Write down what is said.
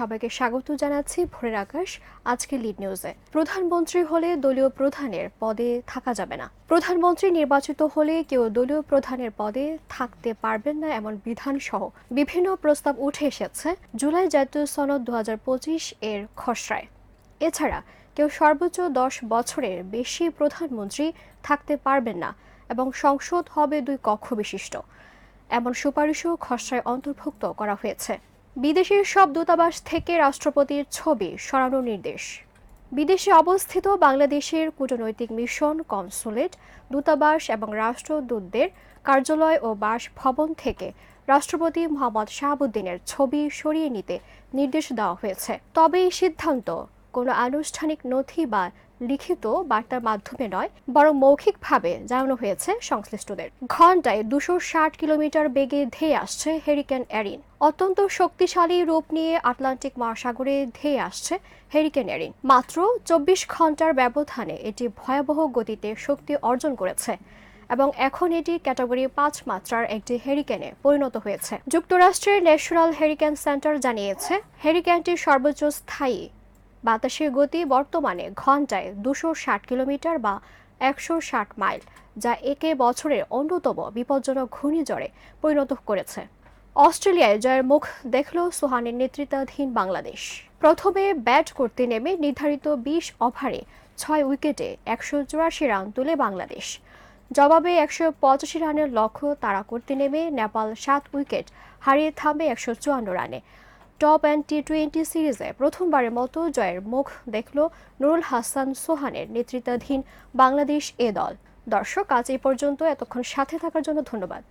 সবাইকে স্বাগত জানাচ্ছি ভোরের আকাশ আজকে লিড নিউজে প্রধানমন্ত্রী হলে দলীয় প্রধানের পদে থাকা যাবে না। প্রধানমন্ত্রী নির্বাচিত হলে কেউ দলীয় প্রধানের পদে থাকতে পারবেন না এমন বিধান সহ বিভিন্ন প্রস্তাব উঠে এসেছে জুলাই জাতীয় সনদ দুহাজার পঁচিশ এর খসড়ায়। এছাড়া কেউ সর্বোচ্চ দশ বছরের বেশি প্রধানমন্ত্রী থাকতে পারবেন না এবং সংসদ হবে দুই কক্ষ বিশিষ্ট। এমন সুপারিশও খসড়ায় অন্তর্ভুক্ত করা হয়েছে। বিদেশের সব দূতাবাস থেকে রাষ্ট্রপতির ছবি সরানোর নির্দেশ। বিদেশে অবস্থিত বাংলাদেশের কূটনৈতিক মিশন কনসুলেট, দূতাবাস এবং রাষ্ট্রদূতদের কার্যালয় ও বাসভবন থেকে রাষ্ট্রপতি মোহাম্মদ শাহাবুদ্দিনের ছবি সরিয়ে নিতে নির্দেশ দেওয়া হয়েছে। তবে এই সিদ্ধান্ত কোনো আনুষ্ঠানিক নথি বা লিখিত বার্তার মাধ্যমে নয়, বরং মৌখিকভাবে জানানো হয়েছে সংশ্লিষ্টদের। ঘন্টায় দুশো ষাট কিলোমিটার বেগে ধেয়ে আসছে হেরিকেন এরিন অত্যন্ত শক্তিশালী রূপ নিয়ে আটলান্টিক মহাসাগরে ধেয়ে আসছে হেরিকেন এরিন মাত্র চব্বিশ ঘণ্টার ব্যবধানে এটি ভয়াবহ গতিতে শক্তি অর্জন করেছে এবং এখন এটি ক্যাটাগরি পাঁচ মাত্রার একটি হেরিকেনে পরিণত হয়েছে। যুক্তরাষ্ট্রের ন্যাশনাল হেরিকেন সেন্টার জানিয়েছে হেরিকেনটির সর্বোচ্চ স্থায়ী বাতাসের গতি বর্তমানে ঘন্টায় দুশো ষাট কিলোমিটার বা একশো ষাট মাইল, যা একে বছরের অন্যতম বিপজ্জনক ঘূর্ণিঝড়ে পরিণত করেছে। অস্ট্রেলিয়ায় জয়ের মুখ দেখল সোহানের নেতৃত্বাধীন বাংলাদেশ। প্রথমে ব্যাট করতে নেমে নির্ধারিত বিশ ওভারে ছয় উইকেটে একশো চুরাশি রান তুলে বাংলাদেশ। জবাবে একশো পঁচাশি রানের লক্ষ্য তাড়া করতে নেমে নেপাল সাত উইকেট, হারিয়ে থামবে একশো চুয়ান্ন রানে। টপ অ্যান্ড টি টোয়েন্টি সিরিজে প্রথমবারের মতো জয়ের মুখ দেখল নুরুল হাসান সোহানের নেতৃত্বাধীন বাংলাদেশ এ দল। দর্শক, আজ এ পর্যন্ত। এতক্ষণ সাথে থাকার জন্য ধন্যবাদ।